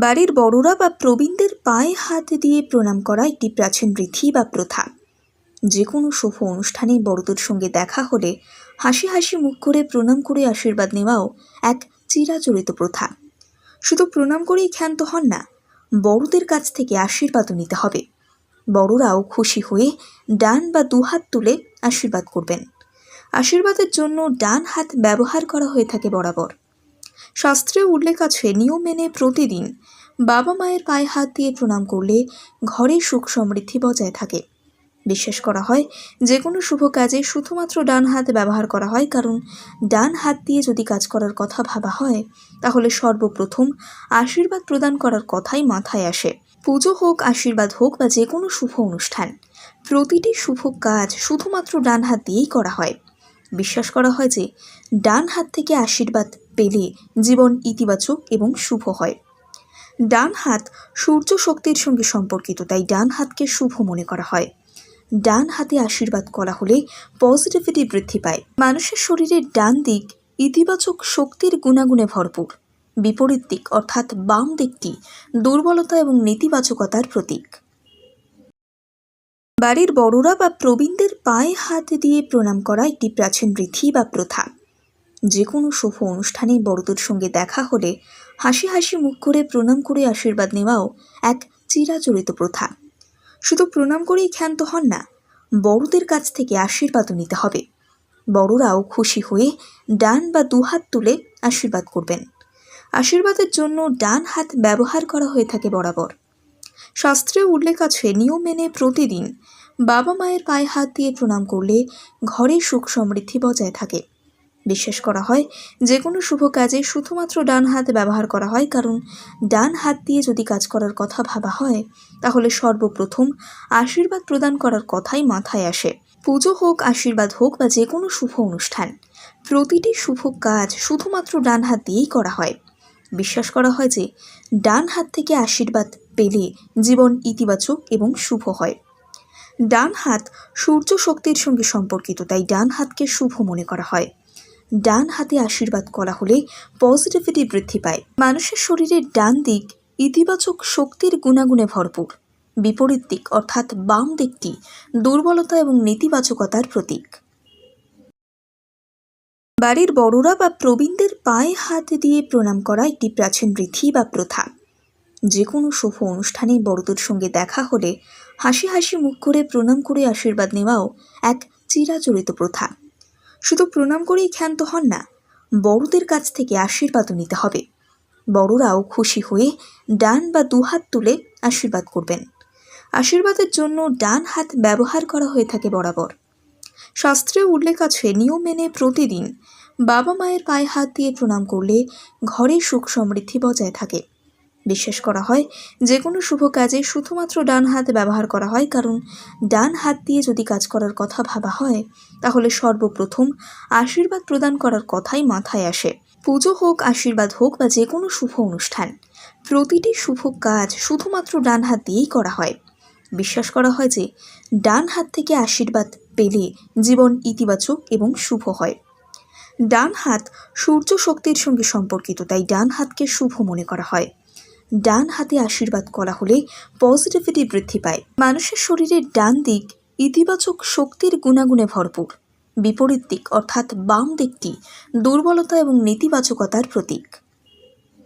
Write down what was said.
বাড়ির বড়রা বা প্রবীণদের পায়ে হাত দিয়ে প্রণাম করা একটি প্রাচীন রীতি বা প্রথা। যে কোনো শুভ অনুষ্ঠানে বড়দের সঙ্গে দেখা হলে হাসি হাসি মুখ করে প্রণাম করে আশীর্বাদ নেওয়াও এক চিরাচরিত প্রথা। শুধু প্রণাম করেই ক্ষান্ত হন না, বড়দের কাছ থেকে আশীর্বাদও নিতে হবে। বড়রাও খুশি হয়ে ডান বা দুহাত তুলে আশীর্বাদ করবেন। আশীর্বাদের জন্য ডান হাত ব্যবহার করা হয়ে থাকে বরাবর। শাস্ত্রে উল্লেখ আছে, নিয়ম মেনে প্রতিদিন বাবা মায়ের পায়ে হাত দিয়ে প্রণাম করলে ঘরে সুখ সমৃদ্ধি বজায় থাকে। বিশ্বাস করা হয় যে কোনো শুভ কাজে শুধুমাত্র ডান হাত ব্যবহার করা হয়, কারণ ডান হাত দিয়ে যদি কাজ করার কথা ভাবা হয়, তাহলে সর্বপ্রথম আশীর্বাদ প্রদান করার কথাই মাথায় আসে। পুজো হোক, আশীর্বাদ হোক বা যে কোনো শুভ অনুষ্ঠান, প্রতিটি শুভ কাজ শুধুমাত্র ডান হাত দিয়েই করা হয়। বিশ্বাস করা হয় যে ডান হাত থেকে আশীর্বাদ পেলে জীবন ইতিবাচক এবং শুভ হয়। ডান হাত সূর্য শক্তির সঙ্গে সম্পর্কিত, তাই ডান হাতকে শুভ মনে করা হয়। ডান হাতে আশীর্বাদ করা হলে পজিটিভিটি বৃদ্ধি পায়। মানুষের শরীরের ডান দিক ইতিবাচক শক্তির গুণাগুণে ভরপুর। বিপরীত দিক, অর্থাৎ বাম দিকটি দুর্বলতা এবং নেতিবাচকতার প্রতীক। বাড়ির বড়রা বা প্রবীণদের পায়ে হাত দিয়ে প্রণাম করা একটি প্রাচীন রীতি বা প্রথা। যে কোনো শুভ অনুষ্ঠানে বড়দের সঙ্গে দেখা হলে হাসি হাসি মুখ করে প্রণাম করে আশীর্বাদ নেওয়াও এক চিরাচরিত প্রথা। শুধু প্রণাম করেই ক্ষান্ত হন না, বড়দের কাছ থেকে আশীর্বাদও নিতে হবে। বড়রাও খুশি হয়ে ডান বা দুহাত তুলে আশীর্বাদ করবেন। আশীর্বাদের জন্য ডান হাত ব্যবহার করা হয়ে থাকে বরাবর। শাস্ত্রে উল্লেখ আছে, নিয়ম মেনে প্রতিদিন বাবা মায়ের পায়ে হাত দিয়ে প্রণাম করলে ঘরে সুখ সমৃদ্ধি বজায় থাকে। বিশ্বাস করা হয় যে কোনো শুভ কাজে শুধুমাত্র ডান হাত ব্যবহার করা হয়, কারণ ডান হাত দিয়ে যদি কাজ করার কথা ভাবা হয়, তাহলে সর্বপ্রথম আশীর্বাদ প্রদান করার কথাই মাথায় আসে। পুজো হোক, আশীর্বাদ হোক বা যে কোনো শুভ অনুষ্ঠান, প্রতিটি শুভ কাজ শুধুমাত্র ডান হাত দিয়েই করা হয়। বিশ্বাস করা হয় যে, ডান হাত থেকে আশীর্বাদ পেলে জীবন ইতিবাচক এবং শুভ হয়। ডান হাত সূর্য শক্তির সঙ্গে সম্পর্কিত, তাই ডান হাতকে শুভ মনে করা হয়। ডান হাতে আশীর্বাদ করা হলে পজিটিভিটি বৃদ্ধি পায়। মানুষের শরীরের ডান দিক ইতিবাচক শক্তির গুণাগুণে ভরপুর। বিপরীত দিক, অর্থাৎ বাম দিকটি দুর্বলতা এবং নেতিবাচকতার প্রতীক। বাড়ির বড়রা বা প্রবীণদের পায়ে হাত দিয়ে প্রণাম করা একটি প্রাচীন রীতি বা প্রথা। যে কোনো শুভ অনুষ্ঠানে বড়দের সঙ্গে দেখা হলে হাসি হাসি মুখ করে প্রণাম করে আশীর্বাদ নেওয়াও এক চিরাচরিত প্রথা। শুধু প্রণাম করেই ক্ষান্ত হন না, বড়দের কাছ থেকে আশীর্বাদও নিতে হবে। বড়রাও খুশি হয়ে ডান বা দুহাত তুলে আশীর্বাদ করবেন। আশীর্বাদের জন্য ডান হাত ব্যবহার করা হয়ে থাকে বরাবর। শাস্ত্রে উল্লেখ আছে, নিয়ম মেনে প্রতিদিন বাবা মায়ের পায়ে হাত দিয়ে প্রণাম করলে ঘরে সুখ সমৃদ্ধি বজায় থাকে। বিশ্বাস করা হয়। যে কোনো শুভ কাজে শুধুমাত্র ডান হাত ব্যবহার করা হয়, কারণ ডান হাত দিয়ে যদি কাজ করার কথা ভাবা হয়, তাহলে সর্বপ্রথম আশীর্বাদ প্রদান করার কথাই মাথায় আসে। পুজো হোক, আশীর্বাদ হোক বা যে কোনো শুভ অনুষ্ঠান, প্রতিটি শুভ কাজ শুধুমাত্র ডান হাত দিয়েই করা হয়। বিশ্বাস করা হয় যে ডান হাত থেকে আশীর্বাদ পেলে জীবন ইতিবাচক এবং শুভ হয়। ডান হাত সূর্য শক্তির সঙ্গে সম্পর্কিত, তাই ডান হাতকে শুভ মনে করা হয়। ডান হাতে আশীর্বাদ করা হলে পজিটিভিটি বৃদ্ধি পায়। মানুষের শরীরের ডান দিক ইতিবাচক শক্তির গুণাগুণে ভরপুর। বিপরীত দিক অর্থাৎ বাম দিকটি দুর্বলতা এবং নেতিবাচকতার প্রতীক।